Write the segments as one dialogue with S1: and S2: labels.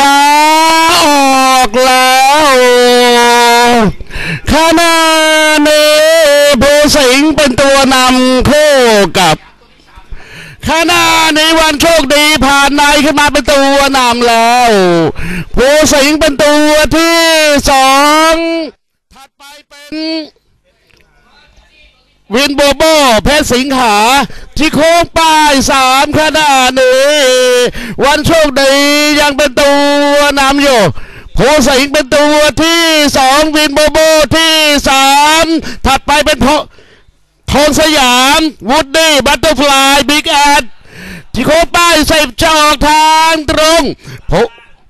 S1: มาออกแล้วขณะนี้ผู้สิงเป็นตัวนำคู่กับขณะนี้วันโชคดีผ่านในขึ้นมาเป็นตัวนำแล้วผู้สิงเป็นตัวที่สองถัดไปเป็น วินโบโบเพชรสิงหา ที่โค้งป้ายสามขนาดนี้วันโชคดียังเป็นตัวนำอยู่โพสิงเป็นตัวที่สองวินโบโบที่สามถัดไปเป็นโพทองสยามวูดดี้บัตเตอร์ฟลายบิ๊กแอดที่โค้งป้ายใส่จอกทางตรง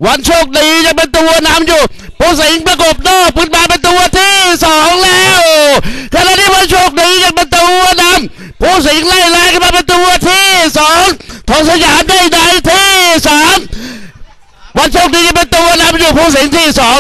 S1: วันโชคดียังเป็นตัวนำอยู่โพสิงประกบนอกพื้นมาเป็นตัวที่สองแล้วขณะนี้วันโชคดียังเป็นตัวน ผู้สิงไล่ไล่กันมาเป็นตัวที่สองทองสยามได้ในที่สามวันโชคดียังเป็นตัวนำอยู่ผู้สิงที่สอง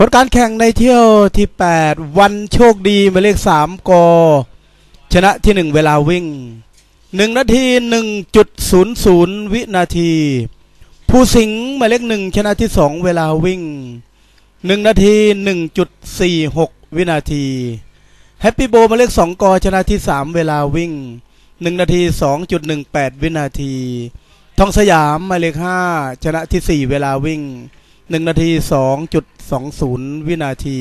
S2: ผลการแข่งในเที่ยวที่ 8 วันโชคดีหมายเลข 3กชนะที่ 1 เวลาวิ่ง 1 นาที 1.00 วินาที ผู้สิงห์หมายเลข1ชนะที่ 2 เวลาวิ่ง 1 นาที 1.46 วินาทีแฮปปี้โบหมายเลข 2กชนะที่ 3 เวลาวิ่ง 1 นาที 2.18 วินาที ทองสยามหมายเลข 5 ชนะที่ 4 เวลาวิ่ง 1นาที2.20วินาที